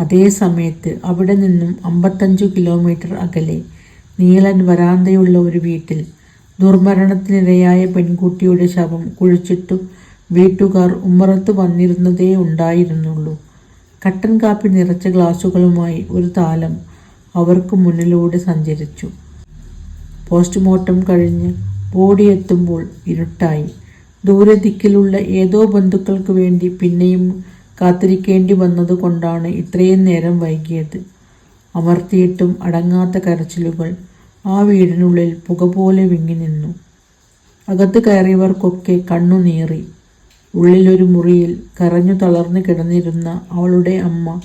അതേ സമയത്ത് അവിടെ നിന്നും അമ്പത്തഞ്ചു കിലോമീറ്റർ അകലെ നീളൻ വരാന്തയുള്ള ഒരു വീട്ടിൽ ദുർമരണത്തിനിരയായ പെൺകുട്ടിയുടെ ശവം കുഴിച്ചിട്ടു വീട്ടുകാർ ഉമ്മറത്ത് വന്നിരുന്നതേ ഉണ്ടായിരുന്നുള്ളൂ. കട്ടൻ കാപ്പി നിറച്ച ഗ്ലാസുകളുമായി ഒരു താലം അവർക്ക് മുന്നിലൂടെ സഞ്ചരിച്ചു. പോസ്റ്റ്മോർട്ടം കഴിഞ്ഞ് ബോഡി എത്തുമ്പോൾ ഇരുട്ടായി. ദൂരദിക്കിലുള്ള ഏതോ ബന്ധുക്കൾക്ക് വേണ്ടി പിന്നെയും കാത്തിരിക്കേണ്ടി വന്നതുകൊണ്ടാണ് ഇത്രയും നേരം വൈകിയത്. അമർത്തിയിട്ടും അടങ്ങാത്ത കരച്ചിലുകൾ ആ വീടിനുള്ളിൽ പുക പോലെ വിങ്ങി നിന്നു. അകത്ത് കയറിയവർക്കൊക്കെ കണ്ണുനീറി ഉള്ളിലൊരു മുറിയിൽ കരഞ്ഞു തളർന്നു കിടന്നിരുന്ന അവളുടെ അമ്മ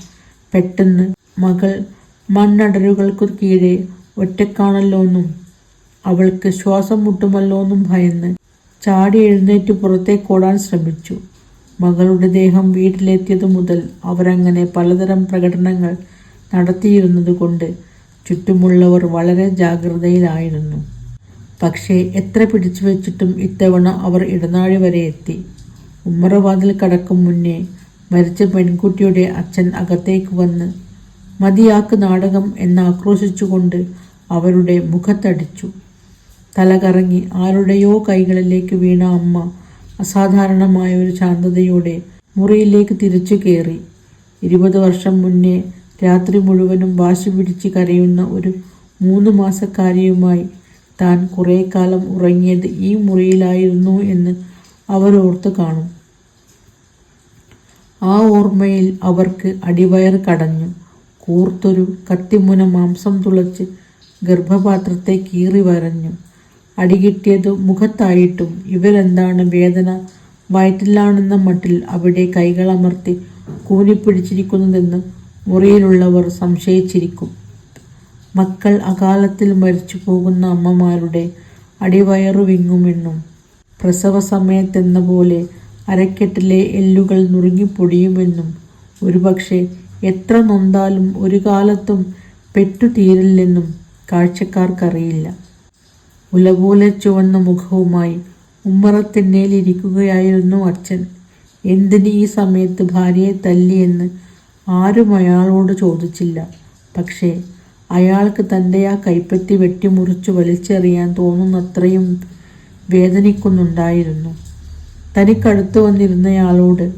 പെട്ടെന്ന് മകൾ മണ്ണടരുകൾക്കു കീഴെ ഒറ്റക്കാണല്ലോന്നും അവൾക്ക് ശ്വാസം മുട്ടുമല്ലോന്നും ഭയന്ന് ചാടി എഴുന്നേറ്റ് പുറത്തേക്കോടാൻ ശ്രമിച്ചു. മകളുടെ ദേഹം വീട്ടിലെത്തിയതു മുതൽ അവരങ്ങനെ പലതരം പ്രകടനങ്ങൾ നടത്തിയിരുന്നതുകൊണ്ട് ചുറ്റുമുള്ളവർ വളരെ ജാഗ്രതയിലായിരുന്നു. പക്ഷേ എത്ര പിടിച്ചു വെച്ചിട്ടും ഇത്തവണ അവർ ഇടനാഴി വരെ എത്തി. ഉമ്മറവാതിൽ കടക്കും മുന്നേ മരിച്ച പെൺകുട്ടിയുടെ അച്ഛൻ അകത്തേക്ക് വന്ന് മതിയാക്ക് നാടകം എന്ന് ആക്രോശിച്ചുകൊണ്ട് അവരുടെ മുഖത്തടിച്ചു. തലകറങ്ങി ആരുടെയോ കൈകളിലേക്ക് വീണ അമ്മ അസാധാരണമായ ഒരു ശാന്തതയോടെ മുറിയിലേക്ക് തിരിച്ചു കയറി. ഇരുപത് വർഷം മുന്നേ രാത്രി മുഴുവനും വാശി പിടിച്ച് കരയുന്ന ഒരു മൂന്ന് മാസക്കാരിയുമായി താൻ കുറേ കാലം ഉറങ്ങിയത് ഈ മുറിയിലായിരുന്നു എന്ന് അവരോർത്ത് കാണും. ആ ഓർമ്മയിൽ അവർക്ക് അടിവയർ കടഞ്ഞു. കൂർത്തൊരു കത്തിമുന മാംസം തുളച്ച് ഗർഭപാത്രത്തെ കീറി വരഞ്ഞു. അടികിട്ടിയത് മുഖത്തായിട്ടും ഇവരെന്താണ് വേദന വയറ്റിലാണെന്ന മട്ടിൽ അവിടെ കൈകളമർത്തി കൂനിപ്പിടിച്ചിരിക്കുന്നതെന്ന് മുറിയിലുള്ളവർ സംശയിച്ചിരിക്കും. മക്കൾ അകാലത്തിൽ മരിച്ചു പോകുന്ന അമ്മമാരുടെ അടിവയറു വിങ്ങുമെന്നും പ്രസവ സമയത്തെന്ന പോലെ അരക്കെട്ടിലെ എല്ലുകൾ നുറുങ്ങിപ്പൊടിയുമെന്നും ഒരുപക്ഷെ എത്ര നൊന്താലും ഒരു കാലത്തും പെറ്റുതീരില്ലെന്നും കാഴ്ചക്കാർക്കറിയില്ല. ഉലപോലെ ചുവന്ന മുഖവുമായി ഉമ്മറത്തിണ്ണയിലിരിക്കുകയായിരുന്നു അച്ഛൻ. എന്തിന് ഈ സമയത്ത് ഭാര്യയെ തല്ലിയെന്ന് ആരും അയാളോട് ചോദിച്ചില്ല. പക്ഷേ അയാൾക്ക് തന്റെ ആ കൈപ്പത്തി വെട്ടിമുറിച്ച് വലിച്ചെറിയാൻ തോന്നുന്നത്രയും വേദനിക്കുന്നുണ്ടായിരുന്നു. തനിക്കടുത്ത് വന്നിരുന്നയാളോട്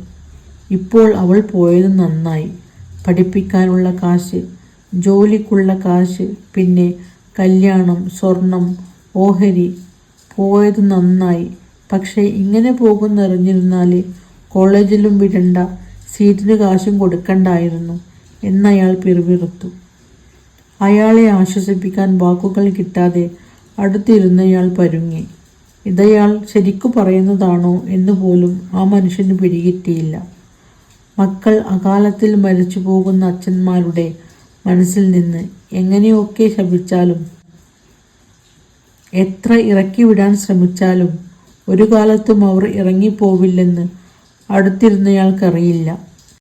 ഇപ്പോൾ അവൾ പോയത് നന്നായി. പഠിപ്പിക്കാനുള്ള കാശ് ജോലിക്കുള്ള കാശ് പിന്നെ കല്യാണം സ്വർണം ഓഹരി. പോയത് നന്നായി. പക്ഷേ ഇങ്ങനെ പോകുന്നറിഞ്ഞിരുന്നാൽ കോളേജിലും വിടണ്ട. സീറ്റിന് കാശും കൊടുക്കണ്ടായിരുന്നു. എന്നയാൾ പിറുപിറുത്തു. അയാളെ ആശ്വസിപ്പിക്കാൻ വാക്കുകൾ കിട്ടാതെ അടുത്തിരുന്നയാൾ പരുങ്ങി. ഇതയാൾ ശരിക്കു പറയുന്നതാണോ എന്ന് പോലും ആ മനുഷ്യന് പിടികിട്ടിയില്ല. മക്കൾ അകാലത്തിൽ മരിച്ചു പോകുന്ന അച്ഛന്മാരുടെ മനസ്സിൽ നിന്ന് എങ്ങനെയൊക്കെ ശപിച്ചാലും എത്ര ഇറക്കി വിടാൻ ശ്രമിച്ചാലും ഒരു കാലത്തും അവർ ഇറങ്ങിപ്പോവില്ലെന്ന് അടുത്തിരുന്നയാൾക്കറിയില്ല.